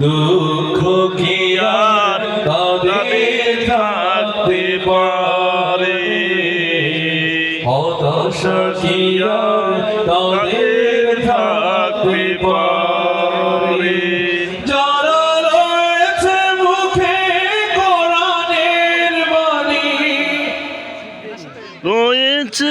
দুঃখ কি আর তাদের থাকতে পারে? হতাশা কি আর তাদের থাকতে পারে? যারা রয়েছে মুখে কোরআনের বাণী রয়েছে।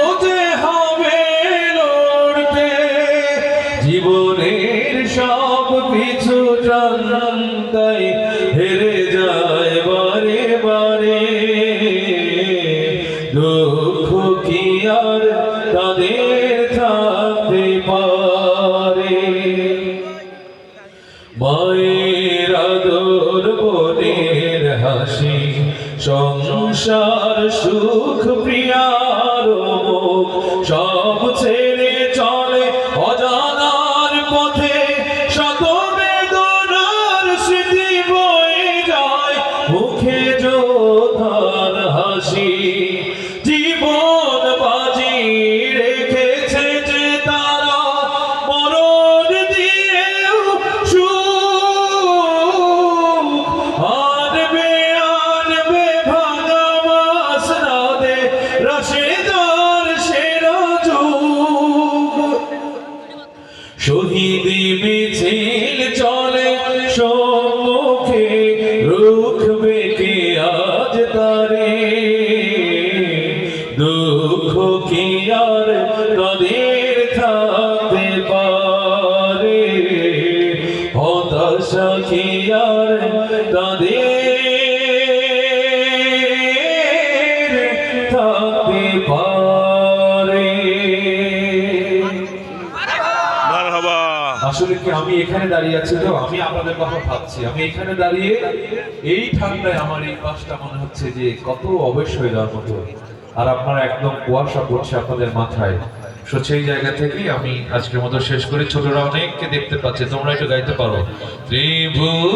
জীবনের সব কিছু জানতাই হেরে যায় বারে বারে। দুঃখ কি আর তাদের থাকতে পারে? মায়ের আদর বোনের হাসি, সংসার সুখ, প্রিয়ার মুখ রসেদার সেরা যুগ শহীদি মিছিল চলে সম্মুখে তারে। দুঃখ তাদের তাদের আসলে কি আমি এখানে দাঁড়িয়ে আছি? তো আমি আপনাদের কথা ভাবছি। আমি এখানে দাঁড়িয়ে এই ঠান্ডায় আমার এই পাশটা মনে হচ্ছে যে কত অবেশ হয়ে যাওয়ার মতো। আর আপনারা একদম কুয়াশা পড়ছে আপনাদের মাথায়। সো সেই জায়গা থেকেই আমি আজকের মতো শেষ করি। ছোটরা অনেককে দেখতে পাচ্ছি, তোমরা একটু গাইতে পারো। ত্রিভুব